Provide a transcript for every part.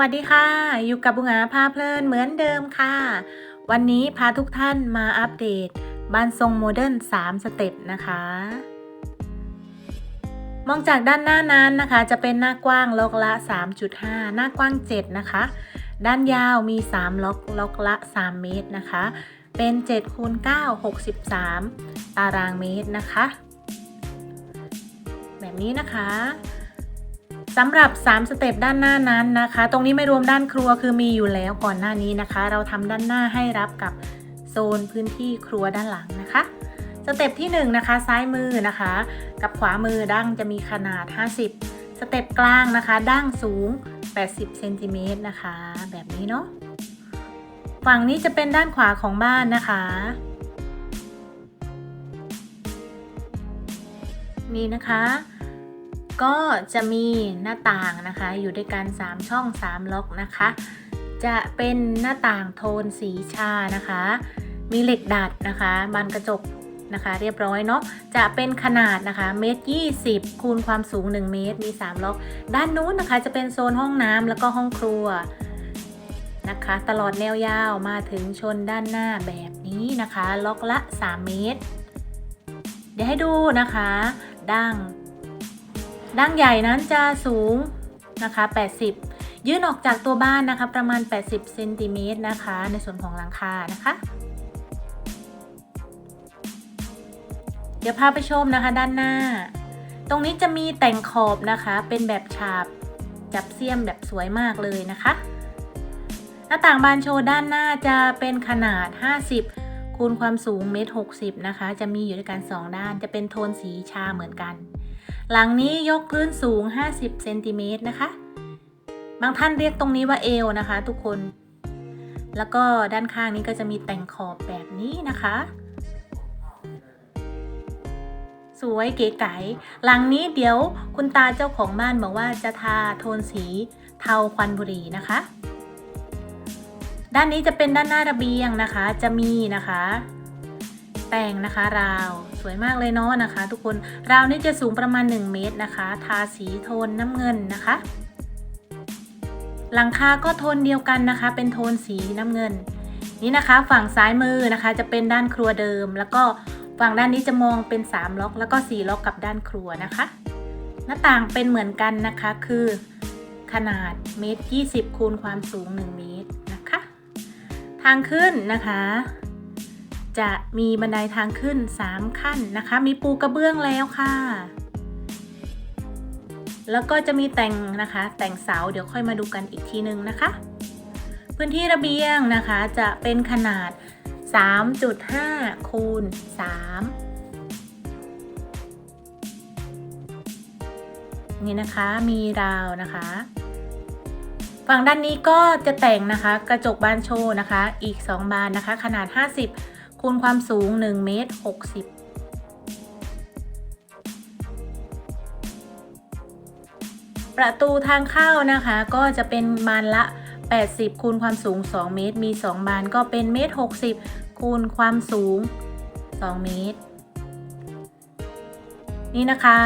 วัสดีค่ะ อยู่กับบุงาพาเพลินเหมือนเดิมค่ะ วันนี้พาทุกท่านมาอัปเดตบ้านทรงโมเดิร์น3สเต็ปนะคะ มองจากด้านหน้านั้นนะคะ จะเป็นหน้ากว้างล็อกละ 3.5 หน้ากว้าง 7 นะคะ ด้านยาวมี 3 ล็อกล็อกละ 3 เมตรนะคะ เป็น7คูณ9 63 ตารางเมตรนะคะ แบบนี้นะคะ สำหรับ 3 สเต็ปด้านหน้านั้นนะคะ ตรงนี้ไม่รวมด้านครัวคือมีอยู่แล้วก่อนหน้านี้นะคะ เราทำด้านหน้าให้รับกับโซนพื้นที่ครัวด้านหลังนะคะสเต็ปที่1นงนะคะซ้ายมือนะคะ กับขวามือดั้งจะมีขนาด 50 สเต็ปกลางนะคะ ดั้งสูง 80เซนติเมตรนะคะ แบบนี้เนาะฝั่งนี้จะเป็นด้านขวาของบ้านนะคะ นี่นะคะ ก็จะมีหน้าต่างนะคะ อยู่ด้วยกัน 3 ช่อง 3 ล็อกนะคะ จะเป็นหน้าต่างโทนสีชานะคะ มีเหล็กดัดนะคะบานกระจกนะคะ เรียบร้อยเนาะจะเป็นขนาดนะคะเมตร20คูณความสูง 1 เมตรมี 3 ล็อก ด้านนู้นนะคะ จะเป็นโซนห้องน้ำแล้วก็ห้องครัวนะคะ ตลอดแนวยาวมาถึงชนด้านหน้าแบบนี้นะคะ ล็อกละ 3 เมตร เดี๋ยวให้ดูนะคะดั้ง ดั้งใหญ่นั้นจะสูงนะคะ 80 ยื่นออกจากตัวบ้านนะคะ ประมาณ 80เซนติเมตรนะคะ ในส่วนของหลังคานะคะ เดี๋ยวพาไปชมนะคะด้านหน้า ตรงนี้จะมีแต่งขอบนะคะ เป็นแบบฉาบจับเสียมแบบสวยมากเลยนะคะ หน้าต่างบานโชว์ด้านหน้าจะเป็นขนาด 50คูณความสูงเมตร60นะคะ จะมีอยู่ด้วยกัน 2 ด้าน จะเป็นโทนสีชาเหมือนกัน หลังนี้ยกพื้นสูง 50เซนติเมตรนะคะ บางท่านเรียกตรงนี้ว่าเอวนะคะ ทุกคน แล้วก็ด้านข้างนี้ก็จะมีแต่งขอบแบบนี้นะคะ สวยเก๋ไก๋หลังนี้เดี๋ยวคุณตาเจ้าของบ้านบอกว่าจะทาโทนสีเทาควันบุหรี่นะคะ ด้านนี้จะเป็นด้านหน้าระเบียงนะคะ จะมีนะคะ แต่งนะคะราว วยมากเลยเนาะนะคะ ทุกคนราวนี้จะสูงประมาณ 1 เมตรนะคะ ทาสีโทนน้ำเงินนะคะ หลังคาก็โทนเดียวกันนะคะ เป็นโทนสีน้ำเงิน นี่นะคะฝั่งซ้ายมือนะคะ จะเป็นด้านครัวเดิม แล้วก็ฝั่งด้านนี้จะมองเป็น 3 ล็อก แล้วก็ 4 ล็อกกับด้านครัวนะคะ หน้าต่างเป็นเหมือนกันนะคะคือขนาดเมตร20คูณความสูง 1 เมตรนะคะ ทางขึ้นนะคะ จะมีบันไดทางขึ้น 3 ขั้นนะคะ มีปูกระเบื้องแล้วค่ะ แล้วก็จะมีแต่งนะคะ แต่งเสาเดี๋ยวค่อยมาดูกันอีกทีนึงนะคะ พื้นที่ระเบียงนะคะจะเป็นขนาด 3.5 คูณ 3นี่นะคะมีราวนะคะ ฝั่งด้านนี้ก็จะแต่งนะคะ กระจกบานโชว์นะคะ อีก 2 บานนะคะ ขนาด 50 คูณความสูง1เมตร60ประตูทางเข้านะคะก็จะเป็นบานละ 80 คูณความสูง 2 เมตร มี 2 บานก็เป็นเมตร 60 คูณความสูง 2 เมตร นี่นะคะ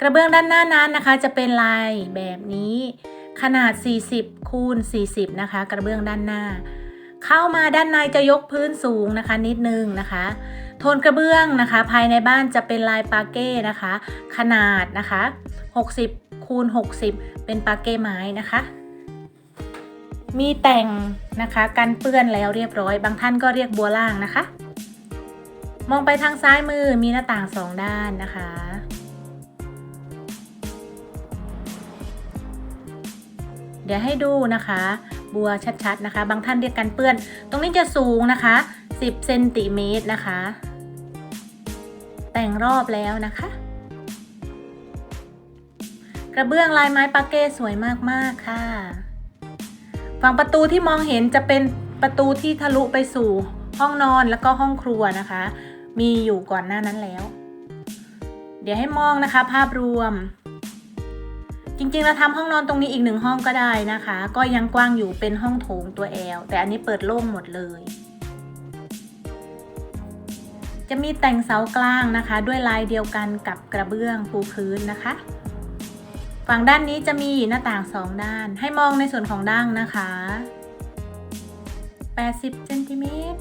กระเบื้องด้านหน้านั้นนะคะจะเป็นลายแบบนี้ขนาด 40 คูณ 40 นะคะ กระเบื้องด้านหน้า เข้ามาด้านในจะยกพื้นสูงนะคะนิดนึงนะคะ โทนกระเบื้องนะคะ ภายในบ้านจะเป็นลายปาเก้นะคะ ขนาดนะคะ 60คูณ60 เป็นปาเก้ไม้นะคะ มีแต่งนะคะกันเปื้อนแล้วเรียบร้อย บางท่านก็เรียกบัวล่างนะคะ มองไปทางซ้ายมือมีหน้าต่างสองด้านนะคะเดี๋ยวให้ดูนะคะ บัวชัดๆนะคะ บางท่านเรียกกันเปื้อน ตรงนี้จะสูงนะคะ 10เซนติเมตรนะคะ แต่งรอบแล้วนะคะ กระเบื้องลายไม้ปาเก้สวยมากๆค่ะ ฝั่งประตูที่มองเห็นจะเป็นประตูที่ทะลุไปสู่ห้องนอนแล้วก็ห้องครัวนะคะ มีอยู่ก่อนหน้านั้นแล้ว เดี๋ยวให้มองนะคะ ภาพรวม จริงๆเราทำห้องนอนตรงนี้อีกหนึ่งห้องก็ได้นะคะ ก็ยังกว้างอยู่เป็นห้องโถงตัวแอลแต่อันนี้เปิดโล่งหมดเลย จะมีแต่งเสากลางนะคะ ด้วยลายเดียวกันกับกระเบื้องปูพื้นนะคะ ฝั่งด้านนี้จะมีหน้าต่างสองด้าน ให้มองในส่วนของดั้งนะคะ 80เซนติเมตร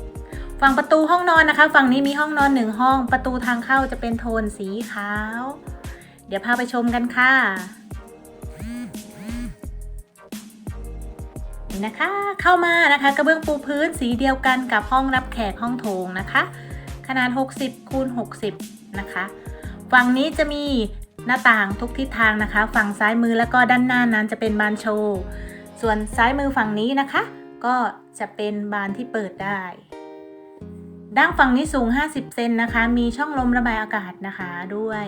ฝั่งประตูห้องนอนนะคะ ฝั่งนี้มีห้องนอนหนึ่งห้อง ประตูทางเข้าจะเป็นโทนสีขาว เดี๋ยวพาไปชมกันค่ะ นะคะ เข้ามานะคะ กระเบื้องปูพื้นสีเดียวกันกับห้องรับแขกห้องโถงนะคะ ขนาด 60คูณ60 นะคะ ฝั่งนี้จะมีหน้าต่างทุกทิศทางนะคะ ฝั่งซ้ายมือแล้วก็ด้านหน้านั้นจะเป็นบานโชว์ส่วนซ้ายมือฝั่งนี้นะคะ ก็จะเป็นบานที่เปิดได้ด้านฝั่งนี้สูง 50 เซนนะคะ มีช่องลมระบายอากาศนะคะด้วย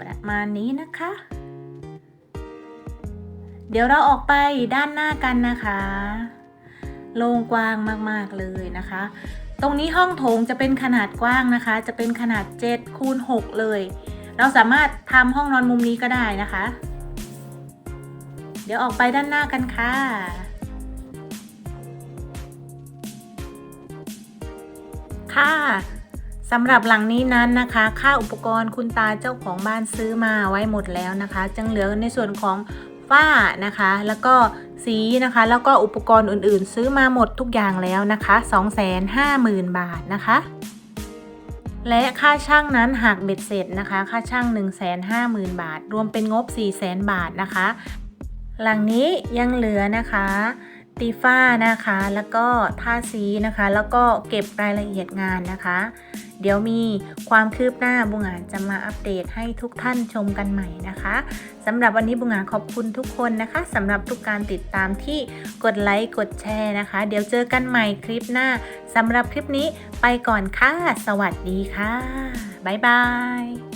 ประมาณนี้นะคะ เดี๋ยวเราออกไปด้านหน้ากันนะคะ โล่งกว้างมากๆเลยนะคะ ตรงนี้ห้องโถงจะเป็นขนาดกว้างนะคะ จะเป็นขนาด7คูณ6เลย เราสามารถทำห้องนอนมุมนี้ก็ได้นะคะ เดี๋ยวออกไปด้านหน้ากันค่ะค่ะสำหรับหลังนี้นั้นนะคะ ค่าอุปกรณ์คุณตาเจ้าของบ้านซื้อมาไว้หมดแล้วนะคะ จึงเหลือในส่วนของ ฝ้านะคะ แล้วก็สีนะคะ แล้วก็อุปกรณ์อื่นๆ ซื้อมาหมดทุกอย่างแล้วนะคะ 250,000 บาทนะคะ และค่าช่างนั้นหากเบ็ดเสร็จนะคะ ค่าช่าง 150,000 บาท รวมเป็นงบ 400,000 บาทนะคะ หลังนี้ยังเหลือนะคะตีฝ้านะคะ แล้วก็ทาสีนะคะ แล้วก็เก็บรายละเอียดงานนะคะ เดี๋ยวมีความคืบหน้าบุงาจจะมาอัปเดตให้ทุกท่านชมกันใหม่นะคะสำหรับวันนี้บุงาขอบคุณทุกคนนะคะสำหรับทุกการติดตามที่กดไลค์กดแชร์นะคะ เดี๋ยวเจอกันใหม่คลิปหน้าสำหรับคลิปนี้ไปก่อนค่ะ สวัสดีค่ะบ๊ายบาย